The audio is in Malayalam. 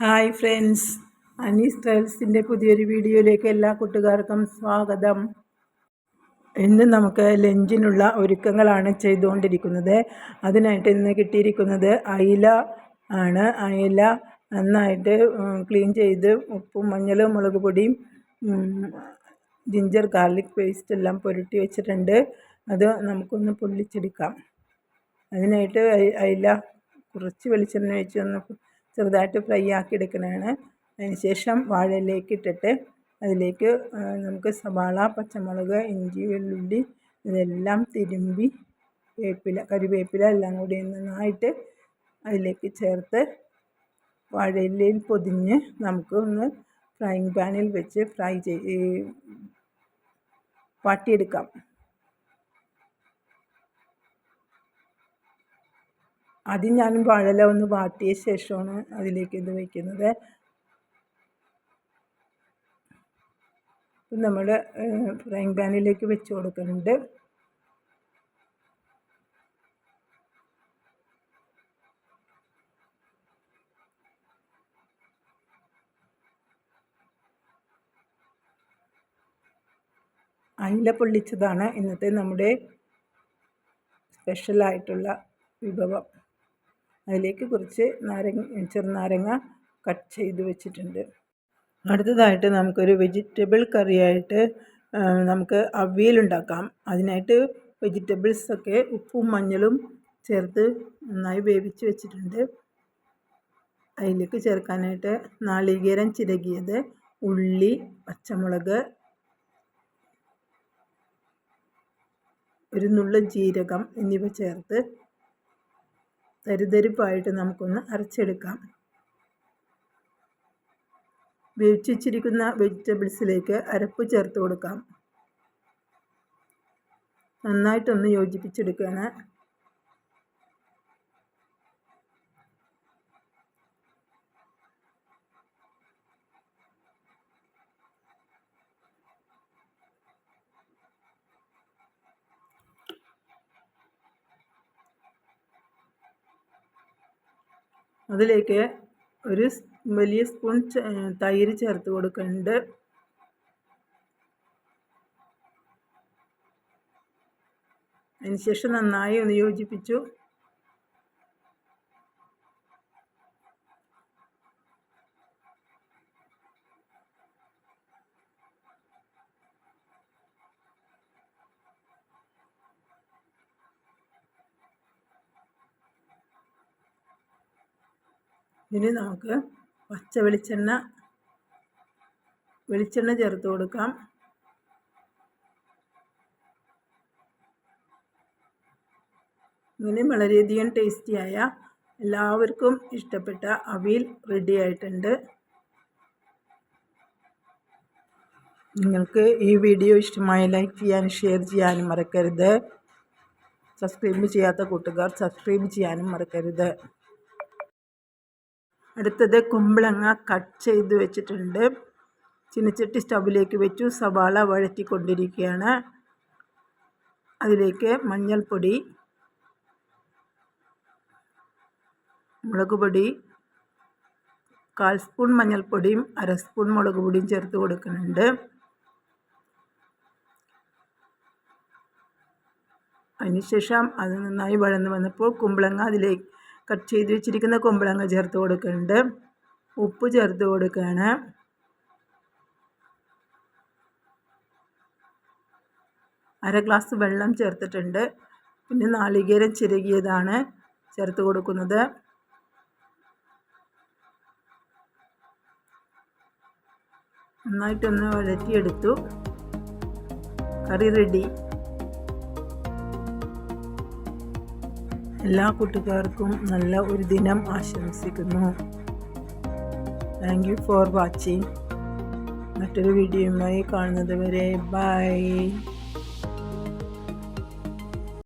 ഹായ് ഫ്രണ്ട്സ് അനീസ് ട്രയൽസിന്റെ പുതിയൊരു വീഡിയോയിലേക്ക് എല്ലാ കൂട്ടുകാർക്കും സ്വാഗതം. ഇന്ന് നമുക്ക് ലഞ്ചിനുള്ള ഒരുക്കങ്ങളാണ് ചെയ്തുകൊണ്ടിരിക്കുന്നത്. അതിനായിട്ട് ഇന്ന് കിട്ടിയിരിക്കുന്നത് അയില ആണ്. അയില നന്നായിട്ട് ക്ലീൻ ചെയ്ത് ഉപ്പും മഞ്ഞളും മുളക് പൊടിയും ജിഞ്ചർ ഗാർലിക് പേസ്റ്റ് എല്ലാം പുരട്ടി വെച്ചിട്ടുണ്ട്. അത് നമുക്കൊന്ന് പൊള്ളിച്ചെടുക്കാം. അതിനായിട്ട് അയില കുറച്ച് വെളിച്ചെണ്ണ വെച്ച് ഒന്ന് ചെറുതായിട്ട് ഫ്രൈ ആക്കി എടുക്കുന്നതാണ് അതിന് ശേഷം വാഴയിലേക്ക് ഇട്ടിട്ട് അതിലേക്ക് നമുക്ക് സവാള പച്ചമുളക് ഇഞ്ചി വെള്ളുള്ളി ഇതെല്ലാം തിരുമ്പി വേപ്പില കറിവേപ്പില എല്ലാം കൂടി നന്നായിട്ട് അതിലേക്ക് ചേർത്ത് വാഴയിലയിൽ പൊതിഞ്ഞ് നമുക്ക് ഒന്ന് ഫ്രൈങ് പാനിൽ വെച്ച് ഫ്രൈ ചെയ് വാട്ടിയെടുക്കാം. ആദ്യം ഞാൻ വാഴല ഒന്ന് വാട്ടിയ ശേഷമാണ് അതിലേക്ക് ഇത് വയ്ക്കുന്നത്. നമ്മൾ ഫ്രൈങ് പാനിലേക്ക് വെച്ച് കൊടുക്കുന്നുണ്ട്. അയില പൊള്ളിച്ചതാണ് ഇന്നത്തെ നമ്മുടെ സ്പെഷ്യലായിട്ടുള്ള വിഭവം. അതിലേക്ക് കുറച്ച് നാരങ്ങ ചെറുനാരങ്ങ കട്ട് ചെയ്ത് വെച്ചിട്ടുണ്ട്. അടുത്തതായിട്ട് നമുക്കൊരു വെജിറ്റബിൾ കറിയായിട്ട് നമുക്ക് അവിയലുണ്ടാക്കാം അതിനായിട്ട് വെജിറ്റബിൾസൊക്കെ ഉപ്പും മഞ്ഞളും ചേർത്ത് നന്നായി വേവിച്ച് വെച്ചിട്ടുണ്ട്. അതിലേക്ക് ചേർക്കാനായിട്ട് നാളികേരം ചിരകിയത് ഉള്ളി പച്ചമുളക് ഒരു നുള്ള ജീരകം എന്നിവ ചേർത്ത് തരിതരിപ്പായിട്ട് നമുക്കൊന്ന് അരച്ചെടുക്കാം. വേവിച്ചിരിക്കുന്ന വെജിറ്റബിൾസിലേക്ക് അരപ്പ് ചേർത്ത് കൊടുക്കാം. നന്നായിട്ടൊന്ന് യോജിപ്പിച്ചെടുക്കുകയാണ്. അതിലേക്ക് ഒരു വലിയ സ്പൂൺ തൈര് ചേർത്ത് കൊടുക്കുന്നുണ്ട് അതിനുശേഷം നന്നായി ഒന്ന് യോജിപ്പിച്ചു. ഇനി നമുക്ക് പച്ച വെളിച്ചെണ്ണ വെളിച്ചെണ്ണ ചേർത്ത് കൊടുക്കാം. ഇങ്ങനെ വളരെയധികം ടേസ്റ്റിയായ എല്ലാവർക്കും ഇഷ്ടപ്പെട്ട അവിയൽ റെഡി ആയിട്ടുണ്ട്. നിങ്ങൾക്ക് ഈ വീഡിയോ ഇഷ്ടമായി ലൈക്ക് ചെയ്യാനും ഷെയർ ചെയ്യാനും മറക്കരുത്. സബ്സ്ക്രൈബ് ചെയ്യാത്ത കൂട്ടുകാർ സബ്സ്ക്രൈബ് ചെയ്യാനും മറക്കരുത്. അടുത്തത് കുമ്പളങ്ങ കട്ട് ചെയ്ത് വെച്ചിട്ടുണ്ട്. ചീനച്ചട്ടി സ്റ്റൗവിലേക്ക് വെച്ചു. സവാള വഴറ്റിക്കൊണ്ടിരിക്കുകയാണ്. അതിലേക്ക് മഞ്ഞൾപ്പൊടി മുളക് പൊടി കാൽ സ്പൂൺ മഞ്ഞൾപ്പൊടിയും അര സ്പൂൺ മുളക് പൊടിയും ചേർത്ത് കൊടുക്കുന്നുണ്ട്. അതിനുശേഷം അത് നന്നായി വഴന്ന് വന്നപ്പോൾ കുമ്പളങ്ങ അതിലേക്ക് കട്ട് ചെയ്ത് വെച്ചിരിക്കുന്ന കുമ്പളങ്ങ ചേർത്ത് കൊടുക്കുന്നുണ്ട്. ഉപ്പ് ചേർത്ത് കൊടുക്കുകയാണ്. അര ഗ്ലാസ് വെള്ളം ചേർത്തിട്ടുണ്ട്. പിന്നെ നാളികേരം ചിരകിയതാണ് ചേർത്ത് കൊടുക്കുന്നത്. നന്നായിട്ടൊന്ന് വഴറ്റിയെടുത്തു. കറി റെഡി എല്ലാ കൂട്ടുകാർക്കും നല്ല ഒരു ദിനം ആശംസിക്കുന്നു. താങ്ക് യു ഫോർ വാച്ചിങ് മറ്റൊരു വീഡിയോയുമായി കാണുന്നത് വരെ ബൈ